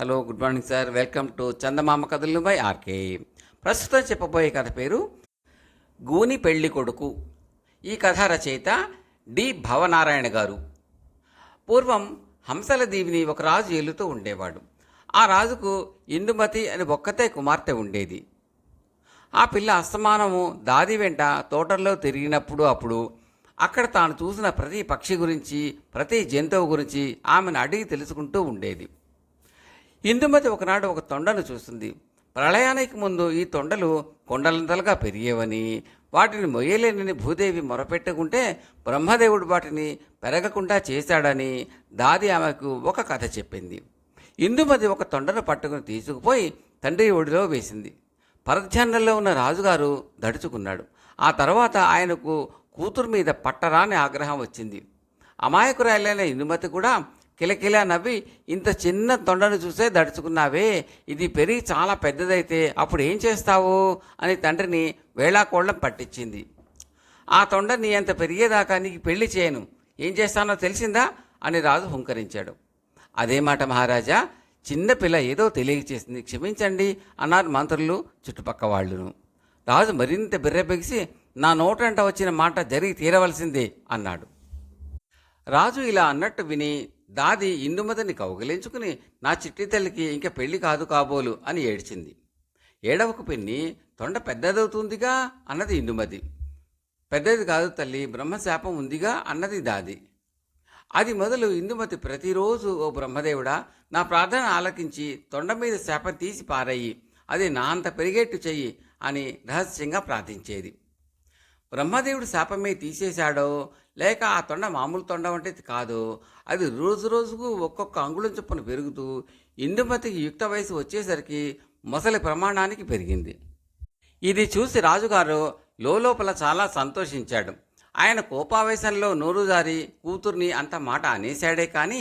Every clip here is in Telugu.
Hello good morning sir. Welcome to Chandamama కథలు బై ఆర్కే. ప్రస్తుతం చెప్పబోయే కథ పేరు గూని పెళ్ళి కొడుకు. ఈ కథ రచయిత డి భవనారాయణ గారు. పూర్వం హంసల దీవిని ఒక రాజు ఏలుతూ ఉండేవాడు. ఆ రాజుకు ఇందుమతి అని ఒక్కతే కుమార్తె ఉండేది. ఆ పిల్ల అస్తమానము దాది వెంట తోటల్లో తిరిగినప్పుడు అప్పుడు అక్కడ తాను చూసిన ప్రతి పక్షి గురించి ప్రతి జంతువు గురించి ఆమెను అడిగి తెలుసుకుంటూ ఉండేది. ఇందుమతి ఒకనాడు ఒక తొండను చూసింది. ప్రళయానికి ముందు ఈ తొండలు కొండలంతలుగా పెరిగేవని వాటిని మొయ్యలేనని భూదేవి మొరపెట్టుకుంటే బ్రహ్మదేవుడు వాటిని పెరగకుండా చేశాడని దాది ఆమెకు ఒక కథ చెప్పింది. ఇందుమతి ఒక తొండను పట్టుకుని తీసుకుపోయి తండ్రి ఒడిలో వేసింది. పరధ్యానంలో ఉన్న రాజుగారు దడుచుకున్నాడు. ఆ తర్వాత ఆయనకు కూతురు మీద పట్టరాని ఆగ్రహం వచ్చింది. అమాయకురాలైన ఇందుమతి కూడా కిలకిలా నవ్వి ఇంత చిన్న తొండను చూసే దడుచుకున్నావే ఇది పెరిగి చాలా పెద్దదైతే అప్పుడు ఏం చేస్తావు? అని తండ్రిని వేళాకోళం పట్టించింది. ఆ తొండ నీ అంత పెరిగేదాకా నీకు పెళ్ళి చేయను. ఏం చేస్తానో తెలిసిందా? అని రాజు హుంకరించాడు. అదే మాట మహారాజా చిన్నపిల్ల ఏదో తెలియచేసింది. క్షమించండి అన్నారు మంత్రులు చుట్టుపక్క వాళ్ళును రాజు మరింత బిర్రెబెగిసి నా నోటంట వచ్చిన మాట జరిగి తీరవలసిందే అన్నాడు. రాజు ఇలా అన్నట్టు విని దాది ఇందుమతిని కౌగిలించుకుని నా చిట్టి తల్లికి ఇంక పెళ్ళి కాదు కాబోలు అని ఏడ్చింది. ఏడవకు పిన్ని తొండ పెద్దదవుతుందిగా అన్నది ఇందుమతి పెద్దది కాదు తల్లి బ్రహ్మశాపం ఉందిగా అన్నది దాది. అది మొదలు ఇందుమతి ప్రతిరోజు ఓ బ్రహ్మదేవుడా నా ప్రార్థన ఆలకించి తొండ మీద శాపం తీసి పారయ్యి అది నా అంత పెరిగేట్టు చెయ్యి అని రహస్యంగా ప్రార్థించేది. బ్రహ్మదేవుడు శాపమే తీసేశాడో లేక ఆ తొండ మామూలు తొండ వంటిది కాదు. అది రోజు రోజుకు ఒక్కొక్క అంగుళం చొప్పున పెరుగుతూ ఇందుమతికి యుక్త వయసు వచ్చేసరికి మొసలి ప్రమాణానికి పెరిగింది. ఇది చూసి రాజుగారు లోపల చాలా సంతోషించాడు. ఆయన కోపావేశంలో నోరు జారి కూతుర్ని అంత మాట అనేశాడే కానీ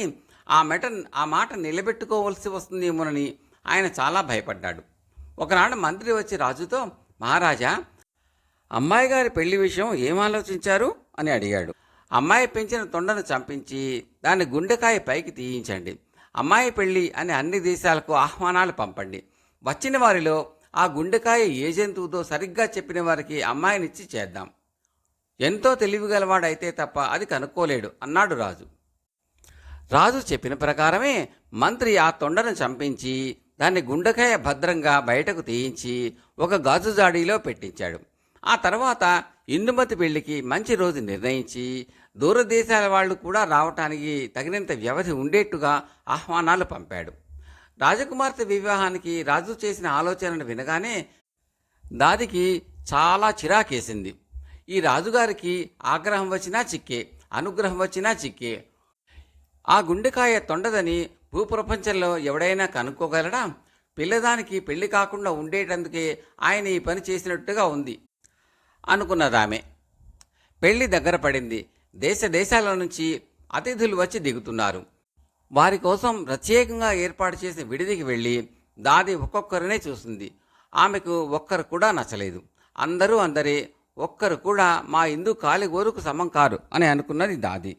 ఆ మెట ఆ మాట నిలబెట్టుకోవలసి వస్తుందేమోనని ఆయన చాలా భయపడ్డాడు. ఒకనాడు మంత్రి వచ్చి రాజుతో మహారాజా అమ్మాయి గారి పెళ్ళి విషయం ఏం ఆలోచించారు? అని అడిగాడు. అమ్మాయి పెంచిన తొండను చంపించి దాని గుండెకాయ పైకి తీయించండి. అమ్మాయి పెళ్ళి అని అన్ని దేశాలకు ఆహ్వానాలు పంపండి. వచ్చిన వారిలో ఆ గుండెకాయ ఏ జంతువుతో సరిగ్గా చెప్పిన వారికి అమ్మాయినిచ్చి చేద్దాం. ఎంతో తెలివిగలవాడైతే తప్ప అది కనుక్కోలేడు అన్నాడు రాజు. రాజు చెప్పిన ప్రకారమే మంత్రి ఆ తొండను చంపించి దాన్ని గుండెకాయ భద్రంగా బయటకు తీయించి ఒక గాజు జాడీలో పెట్టించాడు. ఆ తర్వాత ఇందుమతి పెళ్ళికి మంచి రోజు నిర్ణయించి దూరదేశాల వాళ్ళు కూడా రావటానికి తగినంత వ్యవధి ఉండేట్టుగా ఆహ్వానాలు పంపాడు. రాజకుమార్తె వివాహానికి రాజు చేసిన ఆలోచనను వినగానే దాదికి చాలా చిరాకేసింది. ఈ రాజుగారికి ఆగ్రహం వచ్చినా చిక్కే అనుగ్రహం వచ్చినా చిక్కే. ఆ గుండెకాయ తొండదని భూప్రపంచంలో ఎవడైనా కనుక్కోగలడా? పిల్లదానికి పెళ్ళి కాకుండా ఉండేటందుకే ఆయన ఈ పని చేసినట్టుగా ఉంది. అనుకున్నదామె. పెళ్ళి దగ్గర పడింది. దేశ దేశాల నుంచి అతిథులు వచ్చి దిగుతున్నారు. వారి కోసం ప్రత్యేకంగా ఏర్పాటు చేసిన విడిదికి వెళ్ళి దాది ఒక్కొక్కరినే చూస్తుంది ఆమెకు ఒక్కరు కూడా నచ్చలేదు. అందరూ అందరే ఒక్కరు కూడా మా ఇందు కాలిగోరుకు సమం కారు అని అనుకున్నది దాది.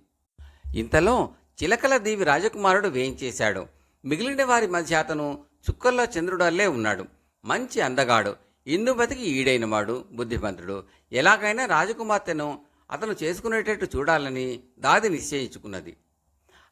ఇంతలో చిలకల దీవి రాజకుమారుడు వేయించేశాడు మిగిలిన వారి మధ్య అతను చుక్కల్లో చంద్రుడల్లే ఉన్నాడు. మంచి అందగాడు. ఇందుమతికి ఈడైనవాడు బుద్ధిమంతుడు. ఎలాగైనా రాజకుమార్తెను అతను చేసుకునేటట్టు చూడాలని దాది నిశ్చయించుకున్నది.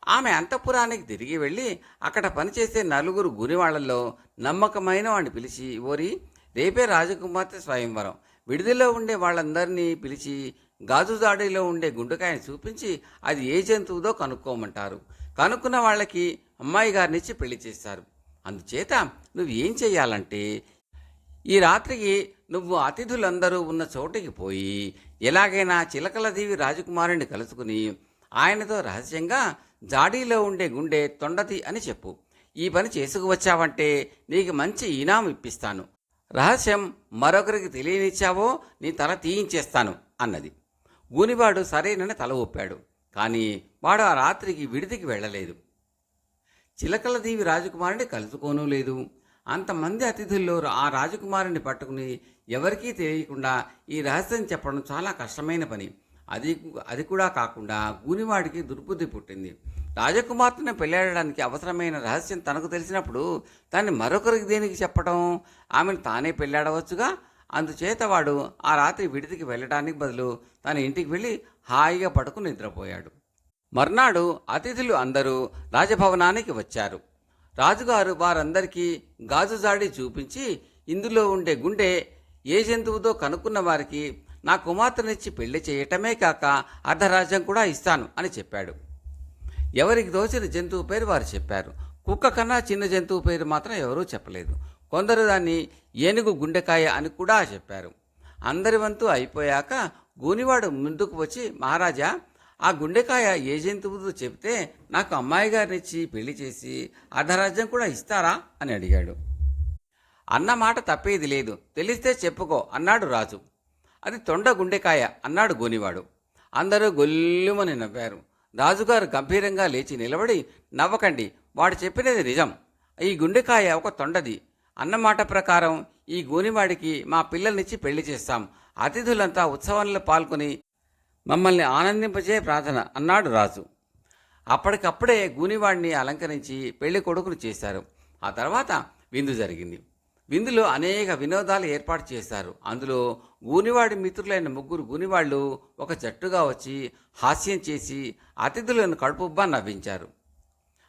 ఆమె అంతఃపురానికి తిరిగి వెళ్ళి అక్కడ పనిచేసే నలుగురు గురివాళ్ళలో నమ్మకమైన వాడిని పిలిచి ఓరి రేపే రాజకుమార్తె స్వయంవరం. విడుదలలో ఉండే వాళ్ళందరినీ పిలిచి గాజుజాడీలో ఉండే గుండెకాయని చూపించి అది ఏ జంతువుదో కనుక్కోమంటారు. కనుక్కున్న వాళ్ళకి అమ్మాయి గారినిచ్చి పెళ్ళి చేస్తారు. అందుచేత నువ్వు ఏం చేయాలంటే ఈ రాత్రికి నువ్వు అతిథులందరూ ఉన్న చోటికి పోయి ఎలాగైనా చిలకలదేవి రాజకుమారుని కలుసుకుని ఆయనతో రహస్యంగా జాడీలో ఉండే గుండె తొండది అని చెప్పు. ఈ పని చేసుకువచ్చావంటే నీకు మంచి ఇనాం ఇప్పిస్తాను. రహస్యం మరొకరికి తెలియనిచ్చావో నీ తల తీయించేస్తాను అన్నది. గూనివాడు సరేనని తల ఊపాడు. కానీ వాడు ఆ రాత్రికి విడిదికి వెళ్ళలేదు. చిలకలదేవి రాజకుమారుని కలుసుకోనూ లేదు. అంతమంది అతిథుల్లో ఆ రాజకుమారుని పట్టుకుని ఎవరికీ తెలియకుండా ఈ రహస్యం చెప్పడం చాలా కష్టమైన పని. అది అది కూడా కాకుండా గూనివాడికి దుర్బుద్ధి పుట్టింది. రాజకుమార్తెను పెళ్ళాడడానికి అవసరమైన రహస్యం తనకు తెలిసినప్పుడు దాన్ని మరొకరికి దేనికి చెప్పడం ఆమెను తానే పెళ్ళాడవచ్చుగా అందుచేత వాడు ఆ రాత్రి విడిదికి వెళ్ళడానికి బదులు తన ఇంటికి వెళ్ళి హాయిగా పడుకుని నిద్రపోయాడు. మర్నాడు అతిథులు అందరూ రాజభవనానికి వచ్చారు. రాజుగారు వారందరికీ గాజుజాడి చూపించి ఇందులో ఉండే గుండె ఏ జంతువుతో కనుక్కున్న వారికి నా కుమార్తెనిచ్చి పెళ్ళి చేయటమే కాక అర్ధరాజ్యం కూడా ఇస్తాను అని చెప్పాడు. ఎవరికి దోచిన జంతువు పేరు వారు చెప్పారు. కుక్క కన్నా చిన్న జంతువు పేరు మాత్రం ఎవరూ చెప్పలేదు. కొందరు దాన్ని ఏనుగు గుండెకాయ అని కూడా చెప్పారు. అందరి వంతు అయిపోయాక గూనివాడు ముందుకు వచ్చి మహారాజా ఆ గుండెకాయ ఏ జంతువుతో చెప్తే నాకు అమ్మాయి గారినిచ్చి పెళ్ళి చేసి అర్ధరాజ్యం కూడా ఇస్తారా అని అడిగాడు. అన్న మాట తప్పేది లేదు. తెలిస్తే చెప్పుకో అన్నాడు రాజు. అది తొండ గుండెకాయ అన్నాడు గోనివాడు. అందరూ గొల్లుమని నవ్వారు. రాజుగారు గంభీరంగా లేచి నిలబడి నవ్వకండి వాడు చెప్పినది నిజం. ఈ గుండెకాయ ఒక తొండది. అన్నమాట ప్రకారం ఈ గోనివాడికి మా పిల్లల్నిచ్చి పెళ్ళి చేస్తాం. అతిథులంతా ఉత్సవంలో పాల్గొని మమ్మల్ని ఆనందింపజే ప్రార్థన అన్నాడు రాజు. అప్పటికప్పుడే గూనివాడిని అలంకరించి పెళ్ళి కొడుకును చేశారు. ఆ తర్వాత విందు జరిగింది. విందులో అనేక వినోదాలు ఏర్పాటు చేశారు. అందులో గూనివాడి మిత్రులైన ముగ్గురు గూనివాళ్ళు ఒక జట్టుగా వచ్చి హాస్యం చేసి అతిథులను కడుపుబ్బా నవ్వించారు.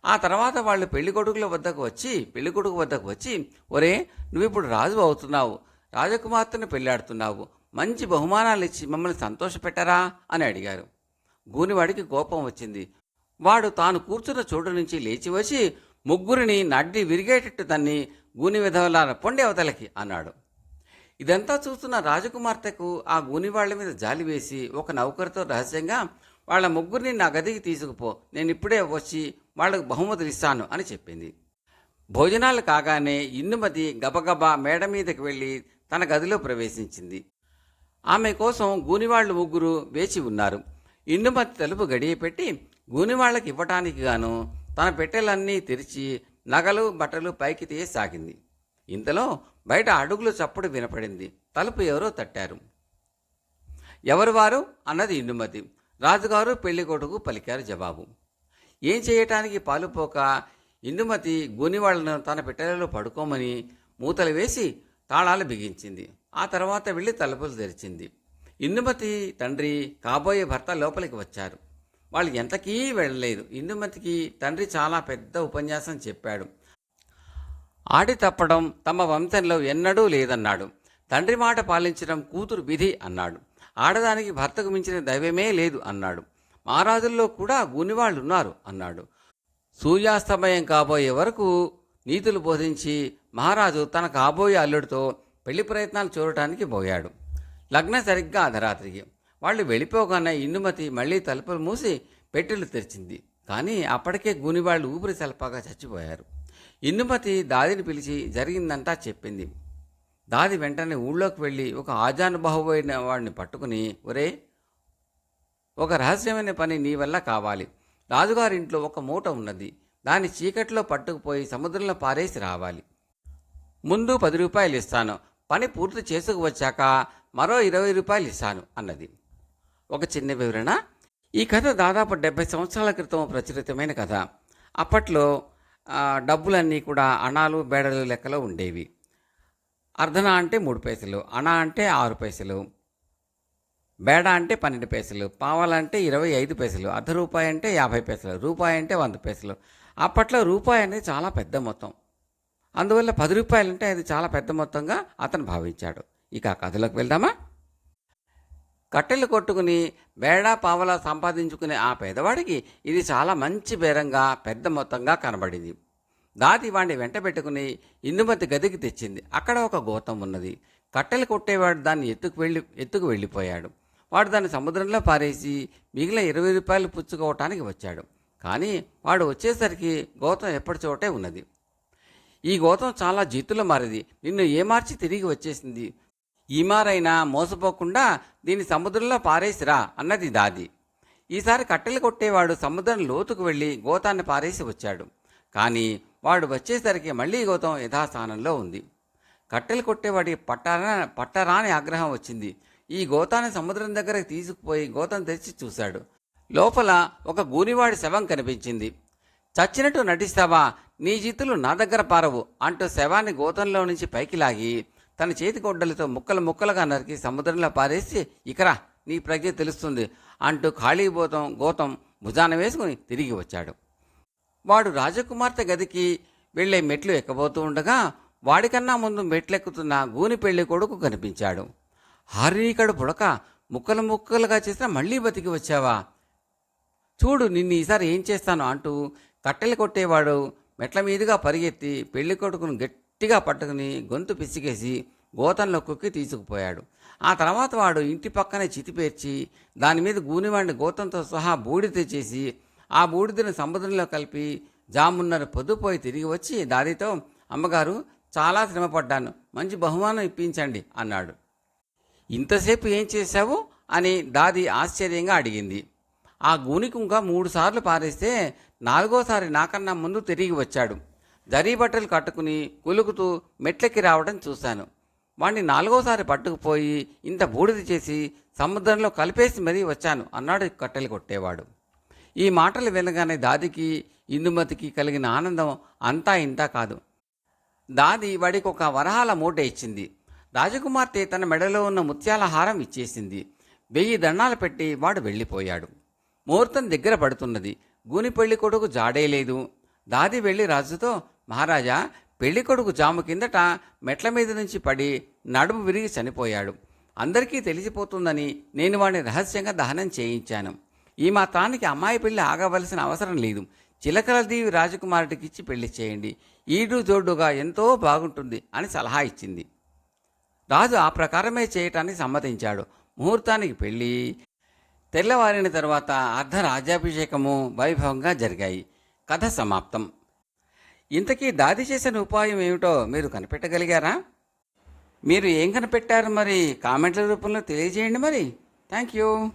ఆ తర్వాత వాళ్ళు పెళ్ళి కొడుకుల వద్దకు వచ్చి పెళ్ళి కొడుకు వద్దకు వచ్చి ఒరే నువ్వు ఇప్పుడు రాజు అవుతున్నావు. రాజకుమార్తెను పెళ్ళాడుతున్నావు మంచి బహుమానాలు ఇచ్చి మమ్మల్ని సంతోషపెట్టరా అని అడిగారు. గూనివాడికి కోపం వచ్చింది. వాడు తాను కూర్చున్న చోటు నుంచి లేచి వచ్చి ముగ్గురిని నడ్డి విరిగేటట్టు తన్ని గూని విధవలార పొండి అవతలకి అన్నాడు. ఇదంతా చూస్తున్న రాజకుమార్తెకు ఆ గూనివాళ్ళ మీద జాలి వేసి ఒక నౌకరితో రహస్యంగా వాళ్ళ ముగ్గురిని నా గదికి తీసుకుపో నేను ఇప్పుడే వచ్చి వాళ్ళకు బహుమతులు ఇస్తాను అని చెప్పింది. భోజనాలు కాగానే ఇందుమతి గబగబా మేడ మీదకి వెళ్ళి తన గదిలో ప్రవేశించింది. ఆమె కోసం గూనివాళ్ళు ముగ్గురు వేచి ఉన్నారు. ఇందుమతి తలుపు గడియ పెట్టి గూనివాళ్ళకు ఇవ్వటానికి గాను తన పెట్టెలన్నీ తెరిచి నగలు బట్టలు పైకి తీయసాగింది. ఇంతలో బయట అడుగులు చప్పుడు వినపడింది. తలుపు ఎవరో తట్టారు. ఎవరు వారు? అన్నది ఇండుమతి రాజుగారు పెళ్ళికొడుకు పలికారు జవాబు. ఏం చేయటానికి పాలుపోక ఇందుమతి గూనివాళ్ళను తన పెట్టెలలో పడుకోమని మూతలు వేసి తాళాలు బిగించింది. ఆ తర్వాత వెళ్ళి తలుపులు తెరిచింది. ఇందుమతి తండ్రి కాబోయే భర్త లోపలికి వచ్చారు. వాళ్ళు ఎంతకీ వెళ్ళలేదు. ఇందుమతికి తండ్రి చాలా పెద్ద ఉపన్యాసం చెప్పాడు. ఆడి తప్పడం తమ వంశంలో ఎన్నడూ లేదన్నాడు. తండ్రి మాట పాలించడం కూతురు విధి అన్నాడు. ఆడదానికి భర్తకు మించిన దైవమే లేదు అన్నాడు. మహారాజుల్లో కూడా గునివాళ్ళు ఉన్నారు అన్నాడు. సూర్యాస్తమయం కాబోయే వరకు నీతులు బోధించి మహారాజు తన కాబోయే అల్లుడితో పెళ్ళి ప్రయత్నాలు చూడటానికి పోయాడు. లగ్నం సరిగ్గా అర్ధరాత్రికి వాళ్ళు వెళ్ళిపోగానే ఇందుమతి మళ్ళీ తలుపులు మూసి పెట్టెలు తెరిచింది. కానీ అప్పటికే గూనివాళ్ళు ఊపిరి సలపాగా చచ్చిపోయారు. ఇందుమతి దాదిని పిలిచి జరిగిందంతా చెప్పింది. దాది వెంటనే ఊళ్ళోకి వెళ్ళి ఒక ఆజానుభావైన వాడిని పట్టుకుని ఒరే ఒక రహస్యమైన పని నీ వల్ల కావాలి. రాజుగారింట్లో ఒక మూట ఉన్నది. దాన్ని చీకట్లో పట్టుకుపోయి సముద్రంలో పారేసి రావాలి. ముందు పది రూపాయలు ఇస్తాను. పని పూర్తి చేసుకువచ్చాక మరో ఇరవై రూపాయలు ఇస్తాను అన్నది. ఒక చిన్న వివరణ. ఈ కథ దాదాపు డెబ్బై సంవత్సరాల క్రితం ప్రచురితమైన కథ. అప్పట్లో డబ్బులన్నీ కూడా అణాలు బేడలు లెక్కలో ఉండేవి. అర్ధన అంటే మూడు పైసలు అణ అంటే ఆరు పైసలు బేడ అంటే పన్నెండు పైసలు పావాలంటే ఇరవై ఐదు పైసలు అర్ధ రూపాయి అంటే యాభై పైసలు రూపాయి అంటే వంద పైసలు. అప్పట్లో రూపాయి అనేది చాలా పెద్ద మొత్తం. అందువల్ల పది రూపాయలంటే అది చాలా పెద్ద మొత్తంగా అతను భావించాడు. ఇక కథలోకి వెళ్దామా? కట్టెలు కొట్టుకుని బేడా పావలా సంపాదించుకునే ఆ పేదవాడికి ఇది చాలా మంచి బేరంగా పెద్ద మొత్తంగా కనబడింది. దాది వాడిని వెంట పెట్టుకుని ఇందుమతి గదికి తెచ్చింది. అక్కడ ఒక గోతం ఉన్నది. కట్టెలు కొట్టేవాడు దాన్ని ఎత్తుకు వెళ్ళి ఎత్తుకు వెళ్ళిపోయాడు. వాడు దాన్ని సముద్రంలో పారేసి మిగిలిన ఇరవై రూపాయలు పుచ్చుకోవటానికి వచ్చాడు. కానీ వాడు వచ్చేసరికి గోతం ఎప్పటి చోటే ఉన్నది. ఈ గోతం చాలా జీతుల మారిది. నిన్ను ఏమార్చి తిరిగి వచ్చేసింది? ఈ మారైనా మోసపోకుండా దీన్ని సముద్రంలో పారేసిరా అన్నది దాది. ఈసారి కట్టెలు కొట్టేవాడు సముద్రం లోతుకు వెళ్ళి గోతాన్ని పారేసి వచ్చాడు. కానీ వాడు వచ్చేసరికి మళ్ళీ గోతం యథాస్థానంలో ఉంది. కట్టెలు కొట్టేవాడి పట్టరా పట్టరాని ఆగ్రహం వచ్చింది. ఈ గోతాన్ని సముద్రం దగ్గరకు తీసుకుపోయి గోతం తెరిచి చూశాడు. లోపల ఒక గూనివాడి శవం కనిపించింది. చచ్చినట్టు నటిస్తావా? నీ జీతులు నా దగ్గర పారవు అంటూ శవాన్ని గోతంలో నుంచి పైకి లాగి తన చేతి గొడ్డలతో ముక్కలు ముక్కలుగా నరికి సముద్రంలో పారేసి ఇకరా నీ ప్రజ్ఞ తెలుస్తుంది అంటూ ఖాళీ గోతం గోతం భుజాన వేసుకుని తిరిగి వచ్చాడు. వాడు రాజకుమార్తె గదికి వెళ్ళే మెట్లు ఎక్కబోతూ ఉండగా వాడికన్నా ముందు మెట్లెక్కుతున్న గూని పెళ్ళి కొడుకు కనిపించాడు. హారీకడు పుడక ముక్కలు ముక్కలుగా చేసిన మళ్ళీ బతికి వచ్చావా? చూడు నిన్ను ఈసారి ఏం చేస్తాను అంటూ కట్టెలు కొట్టేవాడు మెట్ల మీదుగా పరిగెత్తి పెళ్ళి కొడుకును గట్టిగా పట్టుకుని గొంతు పిసికేసి గోతంలో కుక్కి తీసుకుపోయాడు. ఆ తర్వాత వాడు ఇంటి పక్కనే చితిపేర్చి దాని మీద గూనివాడిని గోతంతో సహా బూడిద చేసి ఆ బూడిదను సముద్రంలో కలిపి జామున్నర పొద్దుపోయి తిరిగి వచ్చి దాదితో అమ్మగారు చాలా శ్రమపడ్డాను. మంచి బహుమానం ఇప్పించండి అన్నాడు. ఇంతసేపు ఏం చేశావు? అని దాది ఆశ్చర్యంగా అడిగింది. ఆ గూనికుంక మూడుసార్లు పారేస్తే నాలుగోసారి నాకన్నా ముందు తిరిగి వచ్చాడు. జరీ బట్టలు కట్టుకుని కులుకుతూ మెట్లెక్కి రావడం చూశాను. వాణ్ణి నాలుగోసారి పట్టుకుపోయి ఇంత బూడిద చేసి సముద్రంలో కలిపేసి మరీ వచ్చాను అన్నాడు కట్టెలు కొట్టేవాడు. ఈ మాటలు వినగానే దాదికి ఇందుమతికి కలిగిన ఆనందం అంతా ఇంతా కాదు. దాది వాడికి ఒక వరహాల మూట ఇచ్చింది. రాజకుమార్తె తన మెడలో ఉన్న ముత్యాల హారం ఇచ్చేసింది. వెయ్యి దండాలు పెట్టి వాడు వెళ్ళిపోయాడు. ముహూర్తం దగ్గర పడుతున్నది. గూని పెళ్ళి కొడుకు జాడేయలేదు దాది వెళ్ళి రాజుతో మహారాజా పెళ్ళి కొడుకు జాము కిందట మెట్ల మీద నుంచి పడి నడుము విరిగి చనిపోయాడు. అందరికీ తెలిసిపోతుందని నేను వాడిని రహస్యంగా దహనం చేయించాను. ఈ మాత్రానికి అమ్మాయి పెళ్ళి ఆగవలసిన అవసరం లేదు. చిలకలదీవి రాజకుమారుడికిచ్చి పెళ్ళి చేయండి. ఈడు జోడుగా ఎంతో బాగుంటుంది అని సలహా ఇచ్చింది. రాజు ఆ ప్రకారమే చేయటానికి సమ్మతించాడు. ముహూర్తానికి పెళ్ళి తెల్లవారిన తర్వాత అర్ధ రాజ్యాభిషేకము వైభవంగా జరిగాయి. కథ సమాప్తం. ఇంతకీ దాది చేసిన ఉపాయం ఏమిటో మీరు కనిపెట్టగలిగారా? మీరు ఏం కనిపెట్టారు మరి? కామెంట్ల రూపంలో తెలియజేయండి మరి. Thank you.